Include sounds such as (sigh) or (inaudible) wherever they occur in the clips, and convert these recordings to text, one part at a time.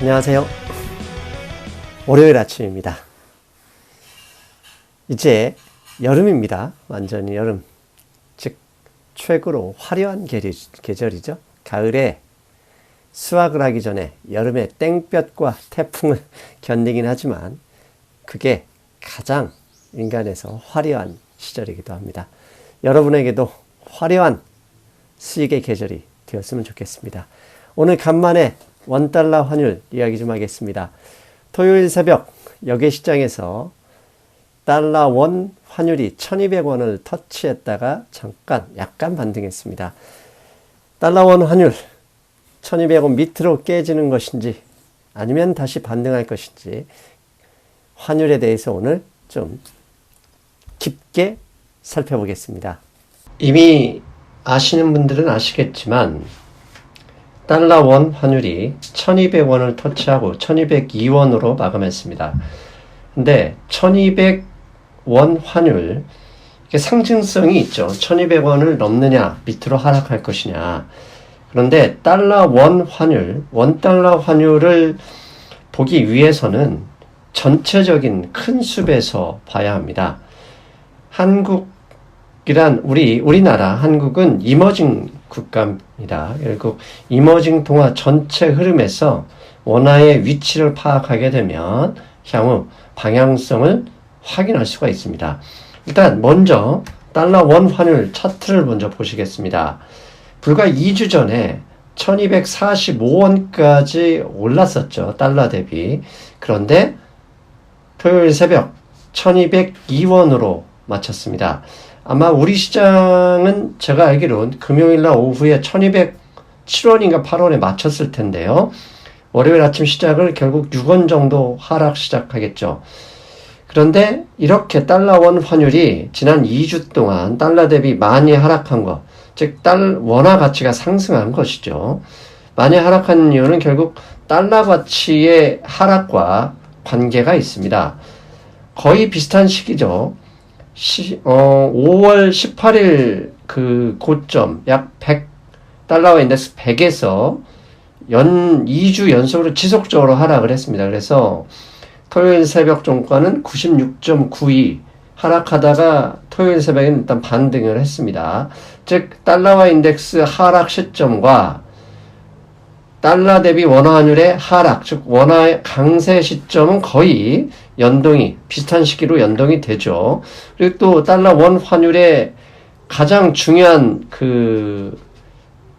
안녕하세요. 월요일 아침입니다. 이제 여름입니다. 완전히 여름. 즉, 최고로 화려한 계절, 계절이죠. 가을에 수확을 하기 전에 여름에 땡볕과 태풍을 (laughs) 견디긴 하지만 그게 가장 인간에서 화려한 시절이기도 합니다. 여러분에게도 화려한 수익의 계절이 되었으면 좋겠습니다. 오늘 간만에 원달러 환율 이야기 좀 하겠습니다. 토요일 새벽 여객 시장에서 달러 원 환율이 1200원을 터치했다가 잠깐 약간 반등했습니다. 달러 원 환율 1200원 밑으로 깨지는 것인지 아니면 다시 반등할 것인지 환율에 대해서 오늘 좀 깊게 살펴보겠습니다. 이미 아시는 분들은 아시겠지만 달러 원 환율이 1200원을 터치하고 1202원으로 마감했습니다. 근데 1200원 환율 이게 상징성이 있죠. 1200원을 넘느냐 밑으로 하락할 것이냐. 그런데 달러 원 환율, 원 달러 환율을 보기 위해서는 전체적인 큰 숲에서 봐야 합니다. 한국이란 우리 우리나라 한국은 이머징 국가 입니다. 결국 이머징 동화 전체 흐름에서 원화의 위치를 파악하게 되면 향후 방향성을 확인할 수가 있습니다. 일단 먼저 달러 원 환율 차트를 먼저 보시겠습니다. 불과 2주 전에 1245원까지 올랐었죠. 달러 대비. 그런데 토요일 새벽 1202원으로 마쳤습니다. 아마 우리 시장은 제가 알기로는 금요일 날 오후에 1207원인가 8원에 마쳤을 텐데요. 월요일 아침 시작을 결국 6원 정도 하락 시작하겠죠. 그런데 이렇게 달러 원 환율이 지난 2주 동안 달러 대비 많이 하락한 것, 즉, 달, 원화 가치가 상승한 것이죠. 많이 하락한 이유는 결국 달러 가치의 하락과 관계가 있습니다. 거의 비슷한 시기죠. 시, 어, 5월 18일 그 고점 약 100달러와 인덱스 100에서 연 2주 연속으로 지속적으로 하락을 했습니다. 그래서 토요일 새벽 종가는 96.92 하락하다가 토요일 새벽에 일단 반등을 했습니다. 즉 달러와 인덱스 하락 시점과 달러 대비 원화 환율의 하락, 즉 원화의 강세 시점은 거의 연동이 비슷한 시기로 연동이 되죠. 그리고 또 달러 원 환율의 가장 중요한 그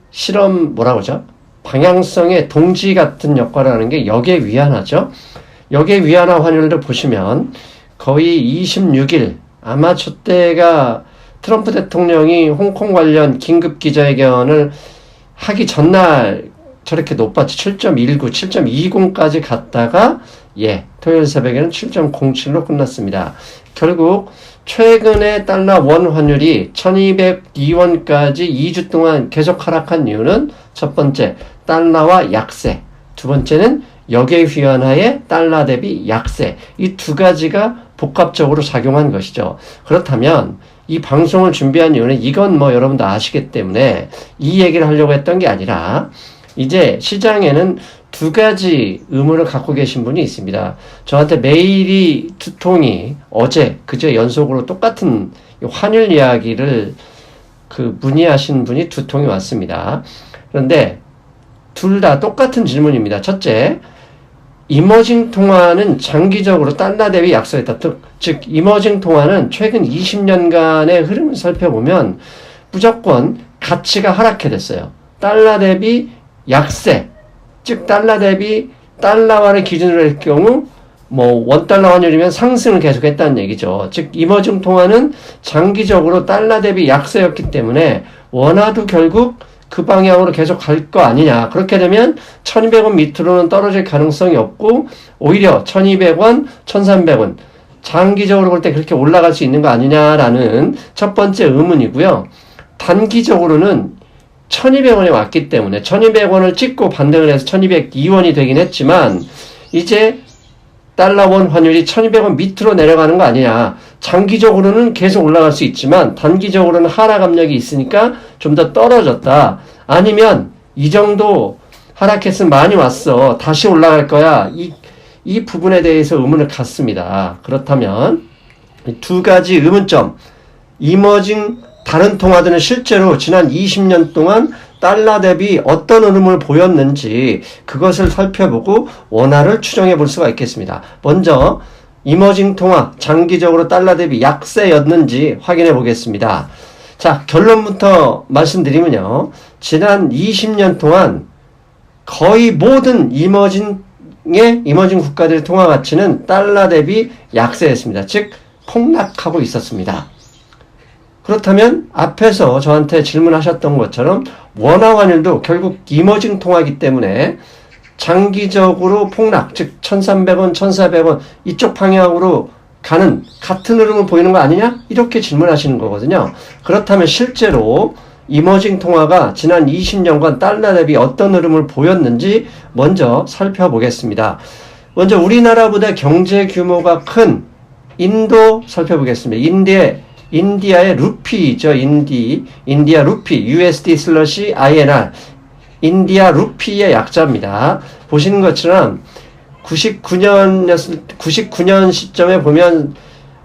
실험 뭐라고 하죠? 방향성의 동지 같은 역할을 하는 게 역의 위안화죠. 역의 위안화 환율을 보시면 거의 26일 아마 저때가 트럼프 대통령이 홍콩 관련 긴급 기자회견을 하기 전날 저렇게 높았죠. 7.19, 7.20까지 갔다가 예, 토요일 새벽에는 7.07로 끝났습니다. 결국 최근에 달러 원 환율이 1202원까지 2주 동안 계속 하락한 이유는 첫 번째 달러와 약세, 두 번째는 역의 휘환하에 달러 대비 약세 이 두 가지가 복합적으로 작용한 것이죠. 그렇다면 이 방송을 준비한 이유는 이건 뭐 여러분도 아시기 때문에 이 얘기를 하려고 했던 게 아니라 이제 시장에는 두 가지 의문을 갖고 계신 분이 있습니다. 저한테 메일이 두 통이 어제 그제 연속으로 똑같은 환율 이야기를 그 문의하신 분이 두 통이 왔습니다. 그런데 둘 다 똑같은 질문입니다. 첫째, 이머징 통화는 장기적으로 달러 대비 약세했다. 즉, 이머징 통화는 최근 20년간의 흐름을 살펴보면 무조건 가치가 하락해 됐어요. 달러 대비 약세, 즉 달러 대비 달러화를 기준으로 할 경우 뭐 원달러 환율이면 상승을 계속했다는 얘기죠. 즉 이머징 통화는 장기적으로 달러 대비 약세였기 때문에 원화도 결국 그 방향으로 계속 갈 거 아니냐. 그렇게 되면 1200원 밑으로는 떨어질 가능성이 없고 오히려 1200원, 1300원 장기적으로 볼 때 그렇게 올라갈 수 있는 거 아니냐라는 첫 번째 의문이고요. 단기적으로는 1200원에 왔기 때문에 1200원을 찍고 반등을 해서 1202원이 되긴 했지만 이제 달러원 환율이 1200원 밑으로 내려가는 거 아니냐. 장기적으로는 계속 올라갈 수 있지만 단기적으로는 하락 압력이 있으니까 좀 더 떨어졌다. 아니면 이 정도 하락했으면 많이 왔어. 다시 올라갈 거야. 이, 이 부분에 대해서 의문을 갖습니다. 그렇다면 이두 가지 의문점. 이머징 다른 통화들은 실제로 지난 20년 동안 달러 대비 어떤 흐름을 보였는지 그것을 살펴보고 원화를 추정해 볼 수가 있겠습니다. 먼저 이머징 통화 장기적으로 달러 대비 약세였는지 확인해 보겠습니다. 자, 결론부터 말씀드리면요. 지난 20년 동안 거의 모든 이머징의 이머징 국가들의 통화 가치는 달러 대비 약세였습니다. 즉 폭락하고 있었습니다. 그렇다면 앞에서 저한테 질문하셨던 것처럼 원화 환율도 결국 이머징 통화이기 때문에 장기적으로 폭락, 즉 1,300원, 1,400원 이쪽 방향으로 가는 같은 흐름을 보이는 거 아니냐? 이렇게 질문하시는 거거든요. 그렇다면 실제로 이머징 통화가 지난 20년간 달러 대비 어떤 흐름을 보였는지 먼저 살펴보겠습니다. 먼저 우리나라보다 경제 규모가 큰 인도 살펴보겠습니다. 인디아 인디아의 루피죠. 인디 인디아 루피 USD 슬러시 INR 인디아 루피의 약자입니다. 보시는 것처럼 99년이었을 99년 시점에 보면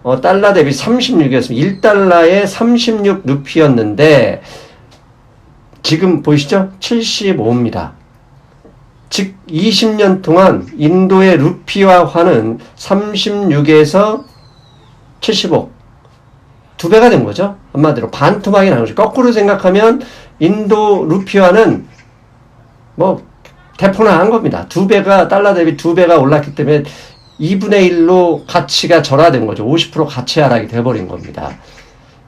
어, 달러 대비 36이었습니다. 1달러에 36 루피였는데 지금 보이시죠? 75입니다. 즉 20년 동안 인도의 루피화화는 36에서 75. 두 배가 된 거죠. 한마디로 반토막이 나는 거죠. 거꾸로 생각하면 인도 루피화는 뭐 대포나 한 겁니다. 두 배가 달러 대비 두 배가 올랐기 때문에 2분의 1로 가치가 절하된 거죠. 50% 가치 하락이 돼버린 겁니다.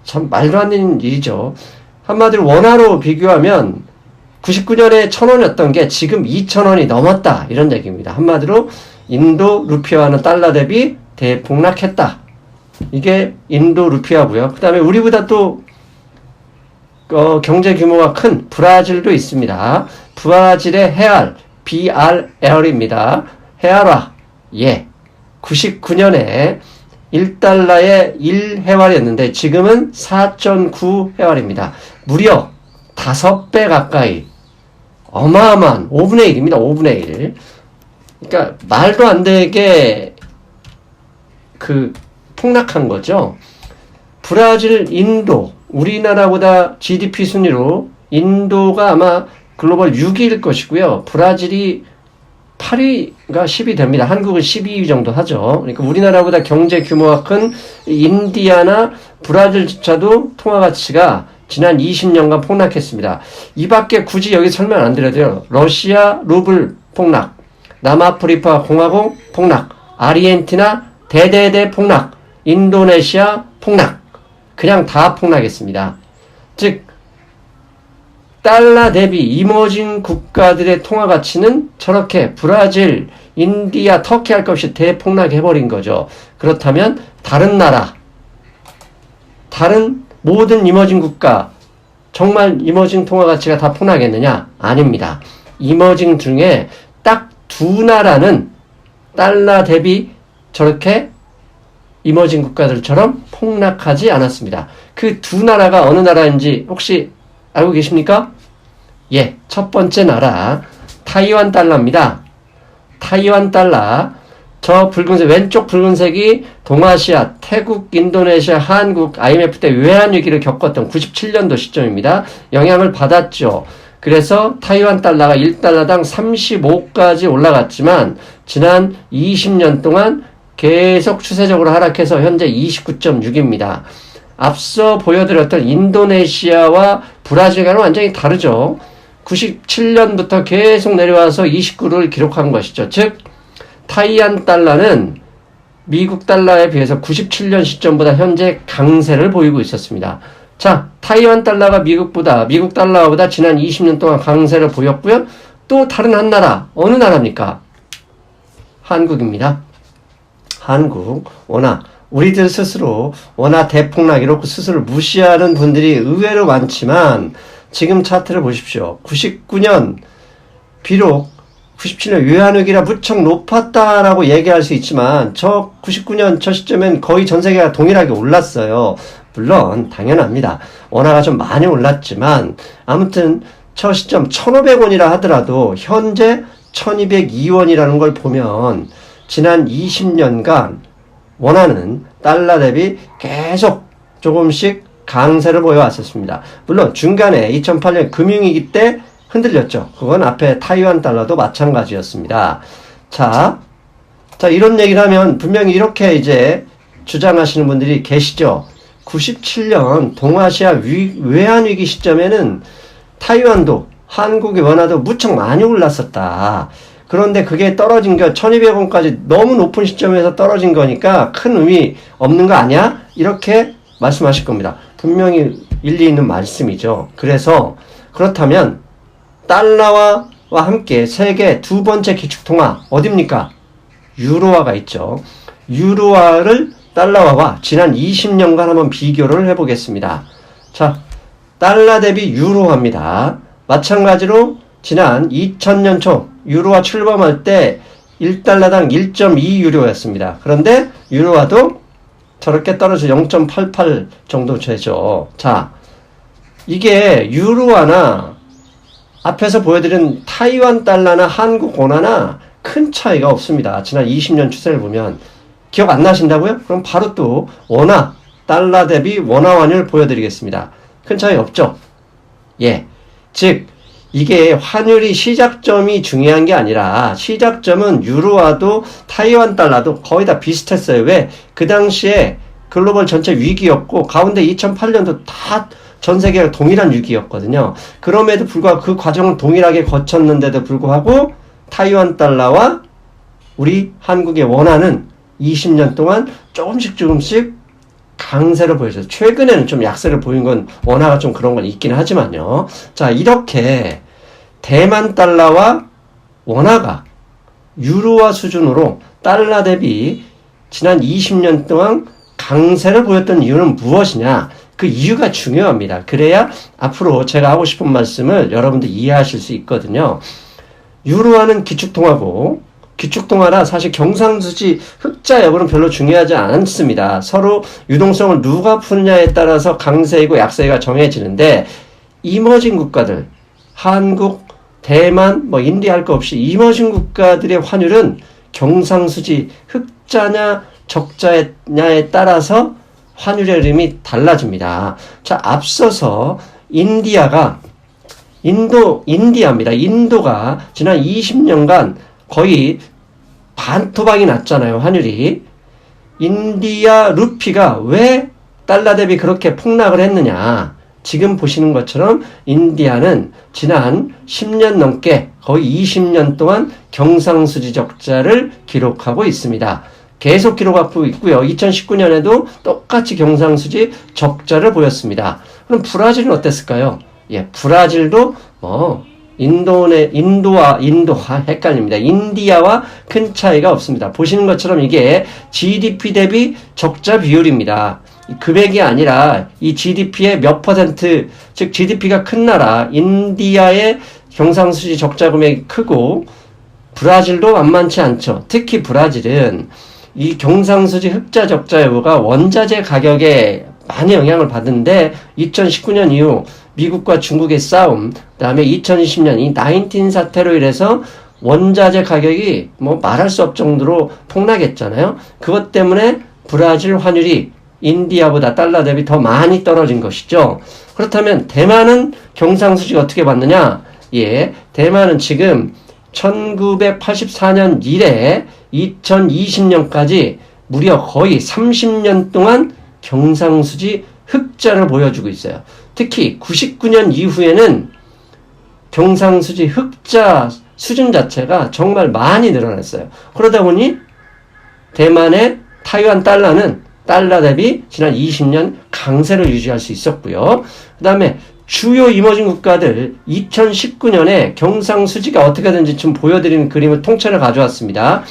참 말도 안 되는 일이죠. 한마디로 원화로 비교하면 99년에 1000원이었던 게 지금 2000원이 넘었다. 이런 얘기입니다. 한마디로 인도 루피화는 달러 대비 대폭락했다. 이게 인도 루피아고요. 그 다음에 우리보다 또 어, 경제 규모가 큰 브라질도 있습니다. 브라질의 헤알, BRL입니다. 헤알화, 예. 99년에 1달러에 1회활이었는데 지금은 4.9회활입니다. 무려 5배 가까이 어마어마한 5분의 1입니다. 5분의 1. 그러니까 말도 안 되게 그 폭락한 거죠. 브라질, 인도, 우리나라보다 GDP 순위로 인도가 아마 글로벌 6위일 것이고요. 브라질이 8위가 10위 됩니다. 한국은 12위 정도 하죠. 그러니까 우리나라보다 경제 규모가 큰 인디아나 브라질조차도 통화 가치가 지난 20년간 폭락했습니다. 이 밖에 굳이 여기 설명 안 드려도요. 러시아 루블 폭락, 남아프리카 공화국 폭락, 아르헨티나 대대대 폭락, 인도네시아 폭락. 그냥 다 폭락했습니다. 즉, 달러 대비 이머징 국가들의 통화 가치는 저렇게 브라질, 인디아, 터키 할 것 없이 대폭락해버린 거죠. 그렇다면 다른 나라, 다른 모든 이머징 국가, 정말 이머징 통화 가치가 다 폭락했느냐? 아닙니다. 이머징 중에 딱 두 나라는 달러 대비 저렇게 이머징 국가들처럼 폭락하지 않았습니다. 그 두 나라가 어느 나라인지 혹시 알고 계십니까? 예, 첫 번째 나라 타이완 달러입니다. 타이완 달러 저 붉은색 왼쪽 붉은색이 동아시아, 태국, 인도네시아, 한국 IMF 때 외환 위기를 겪었던 97년도 시점입니다. 영향을 받았죠. 그래서 타이완 달러가 1달러당 35까지 올라갔지만 지난 20년 동안 계속 추세적으로 하락해서 현재 29.6입니다. 앞서 보여드렸던 인도네시아와 브라질과는 완전히 다르죠. 97년부터 계속 내려와서 29를 기록한 것이죠. 즉, 타이안 달러는 미국 달러에 비해서 97년 시점보다 현재 강세를 보이고 있었습니다. 자, 타이완 달러가 미국보다, 미국 달러보다 지난 20년 동안 강세를 보였고요. 또 다른 한 나라, 어느 나라입니까? 한국입니다. 한국, 원화, 우리들 스스로 원화 대폭락 이렇게 스스로 무시하는 분들이 의외로 많지만 지금 차트를 보십시오. 99년 비록 97년 외환위기라 무척 높았다라고 얘기할 수 있지만 저 99년 저 시점엔 거의 전 세계가 동일하게 올랐어요. 물론 당연합니다. 원화가 좀 많이 올랐지만 아무튼 저 시점 1,500원이라 하더라도 현재 1,202원이라는 걸 보면 지난 20년간 원하는 달러 대비 계속 조금씩 강세를 보여왔었습니다. 물론 중간에 2008년 금융위기 때 흔들렸죠. 그건 앞에 타이완 달러도 마찬가지였습니다. 자, 자, 이런 얘기를 하면 분명히 이렇게 이제 주장하시는 분들이 계시죠. 97년 동아시아 위, 외환위기 시점에는 타이완도 한국의 원화도 무척 많이 올랐었다. 그런데 그게 떨어진 거 1200원까지 너무 높은 시점에서 떨어진 거니까 큰 의미 없는 거 아니야? 이렇게 말씀하실 겁니다. 분명히 일리 있는 말씀이죠. 그래서 그렇다면 달러와 함께 세계 두 번째 기축통화 어딥니까? 유로화가 있죠. 유로화를 달러화와 지난 20년간 한번 비교를 해보겠습니다. 자, 달러 대비 유로화입니다. 마찬가지로 지난 2000년 초 유로화 출범할 때 1달러당 1.2유로였습니다. 그런데 유로화도 저렇게 떨어져 0.88 정도 되죠. 자, 이게 유로화나 앞에서 보여드린 타이완 달러나 한국 원화나 큰 차이가 없습니다. 지난 20년 추세를 보면 기억 안 나신다고요? 그럼 바로 또 원화 달러 대비 원화 환율 보여드리겠습니다. 큰 차이 없죠? 예. 즉 이게 환율이 시작점이 중요한 게 아니라 시작점은 유로화도 타이완 달러도 거의 다 비슷했어요. 왜? 그 당시에 글로벌 전체 위기였고 가운데 2008년도 다 전 세계가 동일한 위기였거든요. 그럼에도 불구하고 그 과정을 동일하게 거쳤는데도 불구하고 타이완 달러와 우리 한국의 원화는 20년 동안 조금씩 조금씩 강세를 보여줘요. 최근에는 좀 약세를 보인 건 원화가 좀 그런 건 있긴 하지만요. 자, 이렇게 대만 달러와 원화가 유로화 수준으로 달러 대비 지난 20년 동안 강세를 보였던 이유는 무엇이냐? 그 이유가 중요합니다. 그래야 앞으로 제가 하고 싶은 말씀을 여러분들 이해하실 수 있거든요. 유로화는 기축통화고 기축통화라 사실 경상수지 흑자 여부는 별로 중요하지 않습니다. 서로 유동성을 누가 푸느냐에 따라서 강세이고 약세가 정해지는데 이머징 국가들 한국, 대만, 뭐 인디아 할거 없이 이머징 국가들의 환율은 경상수지 흑자냐 적자냐에 따라서 환율의 흐름이 달라집니다. 자, 앞서서 인디아가 인도 인디아입니다. 인도가 지난 20년간 거의 반 토막이 났잖아요. 환율이. 인디아 루피가 왜 달러 대비 그렇게 폭락을 했느냐? 지금 보시는 것처럼 인디아는 지난 10년 넘게 거의 20년 동안 경상수지 적자를 기록하고 있습니다. 계속 기록하고 있고요. 2019년에도 똑같이 경상수지 적자를 보였습니다. 그럼 브라질은 어땠을까요? 예, 브라질도 뭐 인도네 인도와 인도와 헷갈립니다. 인디아와 큰 차이가 없습니다. 보시는 것처럼 이게 GDP 대비 적자 비율입니다. 금액이 아니라 이 GDP의 몇 퍼센트, 즉 GDP가 큰 나라 인디아의 경상수지 적자 금액이 크고 브라질도 만만치 않죠. 특히 브라질은 이 경상수지 흑자 적자 여부가 원자재 가격에 많이 영향을 받는데 2019년 이후 미국과 중국의 싸움, 그다음에 2020년 이 나인틴 사태로 인해서 원자재 가격이 뭐 말할 수 없을 정도로 폭락했잖아요. 그것 때문에 브라질 환율이 인디아보다 달러 대비 더 많이 떨어진 것이죠. 그렇다면 대만은 경상수지가 어떻게 받느냐? 예, 대만은 지금 1984년 이래 2020년까지 무려 거의 30년 동안 경상수지 흑자를 보여주고 있어요. 특히 99년 이후에는 경상수지 흑자 수준 자체가 정말 많이 늘어났어요. 그러다 보니 대만의 타이완 달러는 달러 대비 지난 20년 강세를 유지할 수 있었고요. 그 다음에 주요 이머징 국가들 2019년에 경상수지가 어떻게 되는지 좀 보여드리는 그림을 통째로 가져왔습니다.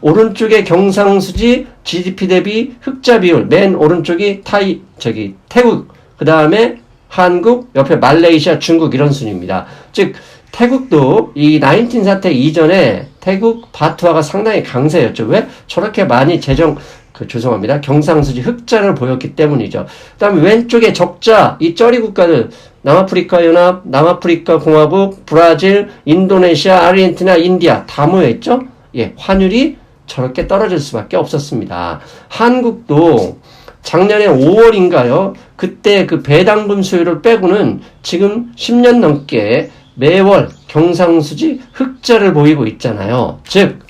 오른쪽에 경상수지 GDP 대비 흑자 비율, 맨 오른쪽이 타이, 저기, 태국, 그 다음에 한국, 옆에 말레이시아, 중국 이런 순입니다. 즉, 태국도 이 나인틴 사태 이전에 태국 바트화가 상당히 강세였죠. 왜? 저렇게 많이 재정, 그 죄송합니다. 경상수지 흑자를 보였기 때문이죠. 그다음에 왼쪽에 적자 이 쩌리 국가들 남아프리카 연합, 남아프리카 공화국, 브라질, 인도네시아, 아르헨티나, 인디아 다 모여 있죠. 예, 환율이 저렇게 떨어질 수밖에 없었습니다. 한국도 작년에 5월인가요? 그때 그 배당금 수요를 빼고는 지금 10년 넘게 매월 경상수지 흑자를 보이고 있잖아요. 즉,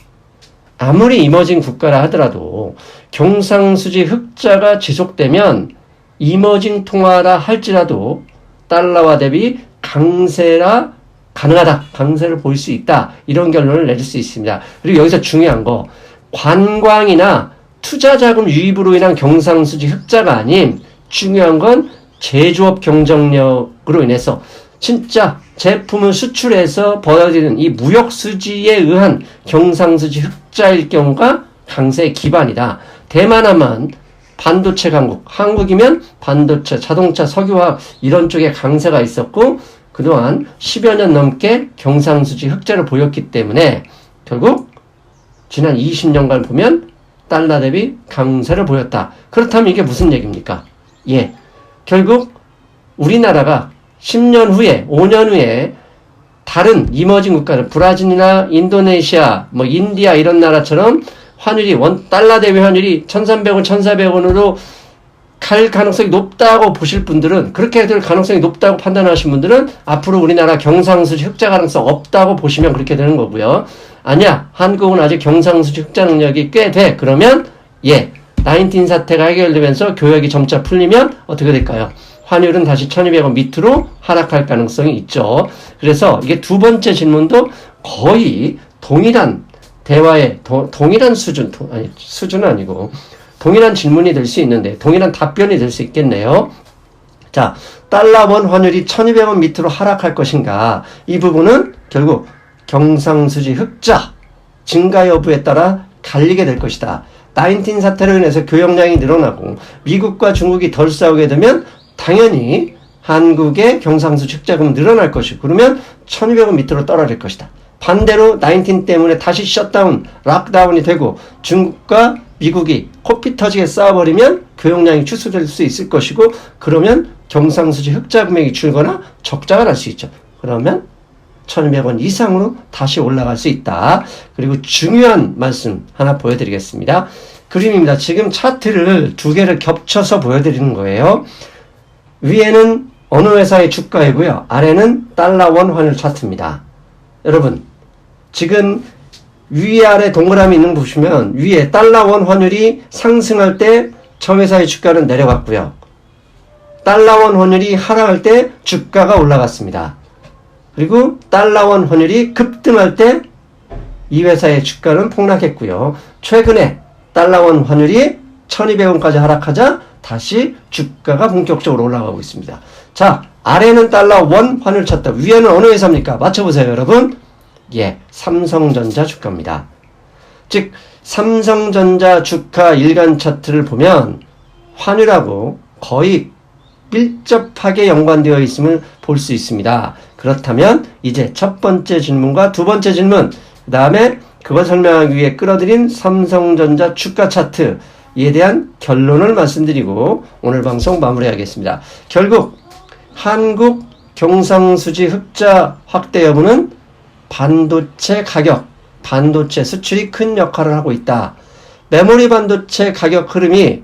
아무리 이머징 국가라 하더라도 경상수지 흑자가 지속되면 이머징 통화라 할지라도 달러와 대비 강세라 가능하다. 강세를 볼 수 있다. 이런 결론을 내릴 수 있습니다. 그리고 여기서 중요한 거 관광이나 투자 자금 유입으로 인한 경상수지 흑자가 아닌 중요한 건 제조업 경쟁력으로 인해서 진짜 제품을 수출해서 벌어지는 이 무역 수지에 의한 경상수지 흑자일 경우가 강세의 기반이다. 대만하면 반도체 강국, 한국이면 반도체, 자동차, 석유화학 이런 쪽에 강세가 있었고 그동안 10여 년 넘게 경상수지 흑자를 보였기 때문에 결국 지난 20년간 보면 달러 대비 강세를 보였다. 그렇다면 이게 무슨 얘기입니까? 예. 결국 우리나라가 10년 후에, 5년 후에 다른 이머징 국가들, 브라질이나 인도네시아, 뭐 인디아 이런 나라처럼 환율이 원 달러 대비 환율이 1,300원, 1,400원으로 갈 가능성이 높다고 보실 분들은 그렇게 될 가능성이 높다고 판단하신 분들은 앞으로 우리나라 경상수지 흑자 가능성 없다고 보시면 그렇게 되는 거고요. 아니야. 한국은 아직 경상수지 흑자 능력이 꽤 돼. 그러면 예. 19 사태가 해결되면서 교역이 점차 풀리면 어떻게 될까요? 환율은 다시 1200원 밑으로 하락할 가능성이 있죠. 그래서 이게 두 번째 질문도 거의 동일한 대화의 도, 동일한 수준, 도, 아니, 수준은 아니고 동일한 질문이 될 수 있는데 동일한 답변이 될 수 있겠네요. 자, 달러원 환율이 1200원 밑으로 하락할 것인가? 이 부분은 결국 경상수지 흑자 증가 여부에 따라 갈리게 될 것이다. 19 사태로 인해서 교역량이 늘어나고 미국과 중국이 덜 싸우게 되면 당연히 한국의 경상수지 흑자금은 늘어날 것이고 그러면 1200원 밑으로 떨어질 것이다. 반대로 19 때문에 다시 셧다운, 락다운이 되고 중국과 미국이 코피 터지게 싸워버리면 교역량이 축소될 수 있을 것이고 그러면 경상수지 흑자 금액이 줄거나 적자가 날 수 있죠. 그러면 1200원 이상으로 다시 올라갈 수 있다. 그리고 중요한 말씀 하나 보여드리겠습니다. 그림입니다. 지금 차트를 두 개를 겹쳐서 보여드리는 거예요. 위에는 어느 회사의 주가이고요. 아래는 달러원 환율 차트입니다. 여러분, 지금 위아래 동그라미 있는 거 보시면 위에 달러원 환율이 상승할 때 저 회사의 주가는 내려갔고요. 달러원 환율이 하락할 때 주가가 올라갔습니다. 그리고 달러원 환율이 급등할 때 이 회사의 주가는 폭락했고요. 최근에 달러원 환율이 1200원까지 하락하자 다시 주가가 본격적으로 올라가고 있습니다. 자, 아래는 달러 원 환율 찾다. 위에는 어느 회사입니까? 맞춰보세요, 여러분. 예, 삼성전자 주가입니다. 즉, 삼성전자 주가 일간 차트를 보면 환율하고 거의 밀접하게 연관되어 있음을 볼 수 있습니다. 그렇다면 이제 첫 번째 질문과 두 번째 질문, 그 다음에 그걸 설명하기 위해 끌어들인 삼성전자 주가 차트에 대한 결론을 말씀드리고 오늘 방송 마무리하겠습니다. 결국 한국 경상수지 흑자 확대 여부는 반도체 가격, 반도체 수출이 큰 역할을 하고 있다. 메모리 반도체 가격 흐름이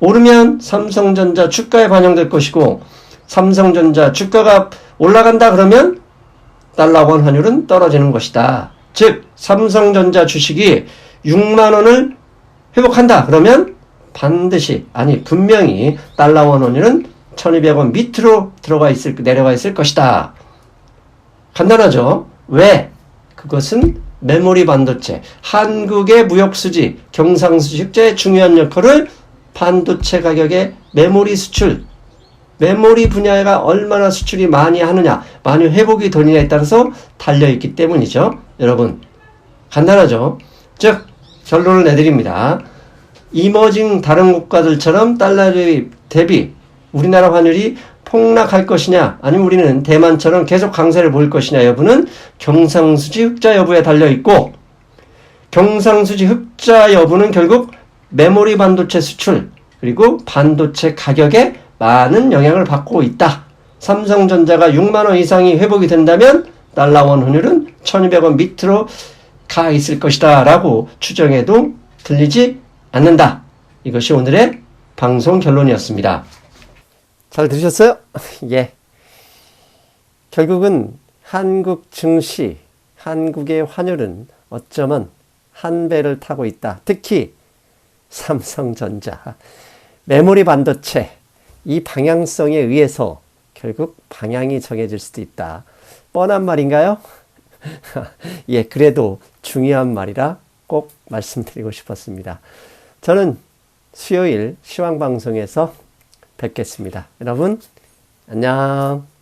오르면 삼성전자 주가에 반영될 것이고 삼성전자 주가가 올라간다 그러면 달러원 환율은 떨어지는 것이다. 즉 삼성전자 주식이 6만 원을 회복한다 그러면 반드시 아니 분명히 달러원 환율은 1200원 밑으로 들어가 있을 내려가 있을 것이다. 간단하죠? 왜? 그것은 메모리 반도체, 한국의 무역수지, 경상수지 흑자의 중요한 역할을 반도체 가격의 메모리 수출, 메모리 분야가 얼마나 수출이 많이 하느냐, 많이 회복이 되느냐에 따라서 달려있기 때문이죠. 여러분, 간단하죠? 즉, 결론을 내드립니다. 이머징 다른 국가들처럼 달러 대비 우리나라 환율이 폭락할 것이냐, 아니면 우리는 대만처럼 계속 강세를 보일 것이냐 여부는 경상수지 흑자 여부에 달려 있고, 경상수지 흑자 여부는 결국 메모리 반도체 수출 그리고 반도체 가격에 많은 영향을 받고 있다. 삼성전자가 6만 원 이상이 회복이 된다면 달러 원 환율은 1200원 밑으로 가 있을 것이다 라고 추정해도 들리지 않는다. 이것이 오늘의 방송 결론이었습니다. 잘 들으셨어요? (laughs) 예. 결국은 한국 증시, 한국의 환율은 어쩌면 한 배를 타고 있다. 특히 삼성전자, 메모리 반도체, 이 방향성에 의해서 결국 방향이 정해질 수도 있다. 뻔한 말인가요? (laughs) 예, 그래도 중요한 말이라 꼭 말씀드리고 싶었습니다. 저는 수요일 시황방송에서 뵙겠습니다. 여러분, 안녕.